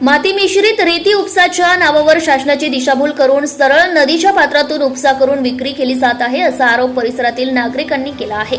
माती मिश्रित रेती उपसाच्या नावावर शासनाची दिशाभूल करून सरळ नदीच्या पात्रातून उपसा करून विक्री केली जात आहे असा आरोप परिसरातील नागरिकांनी केला आहे.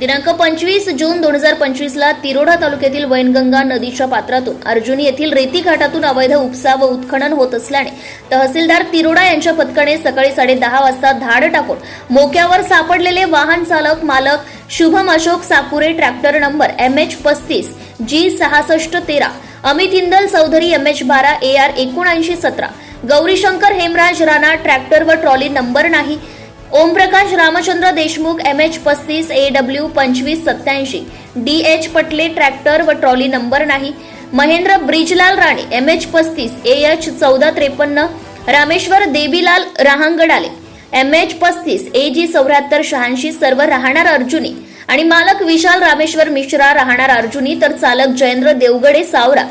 दिनांक पंचवीस जून दोन हजार पंचवीसला तिरोडा तालुक्यातील वैनगंगा नदीच्या पात्रातून अर्जुनी येथील रेती घाटातून अवैध उपसा व उत्खनन होत असल्याने तहसीलदार तिरोडा यांच्या पथकाने सकाळी साडेदहा वाजता धाड टाकून मोक्यावर सापडलेले वाहन चालक मालक Shubham Ashok Sakure tractor number M H पस्तीस जी सहासष्ट तेरा अमित इंदल चौधरी एम एच बारा ए आर एकोणऐंशी सतरा. गौरीशंकर हेमराज राणा ट्रॅक्टर व ट्रॉली नंबर नाही. ओमप्रकाश रामचंद्र देशमुख एम एच पस्तीस ए डब्ल्यू पंचवीस सत्याऐंशी डी एच पटले ट्रॅक्टर व ट्रॉली नंबर नाही. महेंद्र ब्रिजलाल राणे एम एच पस्तीस ए एच चौदा त्रेपन्न. रामेश्वर देवीलाल रहांगडाले एम एच पस्तीस ए जी चौऱ्याहत्तर शहाऐंशी सर्व राहणार अर्जुनी. आणि मालक विशाल रामेश्वर मिश्रा राहणार अर्जुनी तर चालक जयेंद्र देवगडे सावरा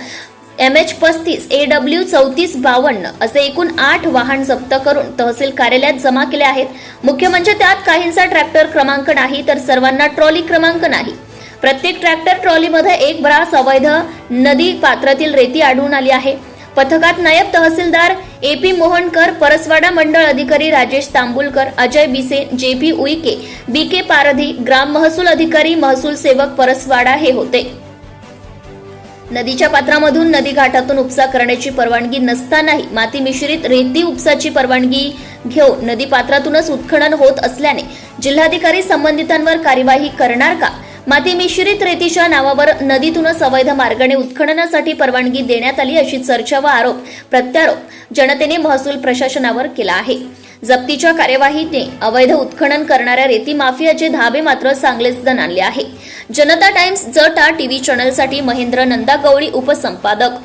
एम एच पस्तीस ए डब्ल्यू चौतीस बावन्न असे एकूण आठ वाहन जप्त करून तहसील कार्यालयात जमा केले आहेत. मुख्य म्हणजे त्यात काहींचा ट्रॅक्टर क्रमांक नाही तर सर्वांना ट्रॉली क्रमांक नाही. प्रत्येक ट्रॅक्टर ट्रॉलीमध्ये एक ब्रास अवैध नदी पात्रातील रेती आढळून आली आहे. पथकात नायब तहसीलदार ए पी मोहनकर परसवाडा मंडळ अधिकारी Rajesh Tambulkar Ajay Bise J P Uike B K Pardhi ग्राम महसूल अधिकारी महसूल सेवक परसवाडा हे होते. नदीच्या पात्रामधून नदी घाटातून उपसा करण्याची परवानगी नसतानाही माती मिश्रित रेती उपसाची परवानगी घेऊन नदी पात्रातूनच उत्खनन होत असल्याने जिल्हाधिकारी संबंधितांवर कार्यवाही करणार का? माती मिश्रित रेतीच्या नावावर नदीतूनच अवैध मार्गाने उत्खननासाठी परवानगी देण्यात आली अशी चर्चा व आरोप प्रत्यारोप जनतेने महसूल प्रशासनावर केला आहे. जप्तीच्या कार्यवाहीने अवैध उत्खनन करणाऱ्या रेती माफियाचे धाबे मात्र चांगलेच जण आणले आहे. जनता टाइम्स जटा टीव्ही चॅनलसाठी Mahendra Nanda Gawali उपसंपादक.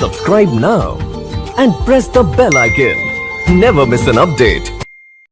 Subscribe now and press the bell icon never miss an update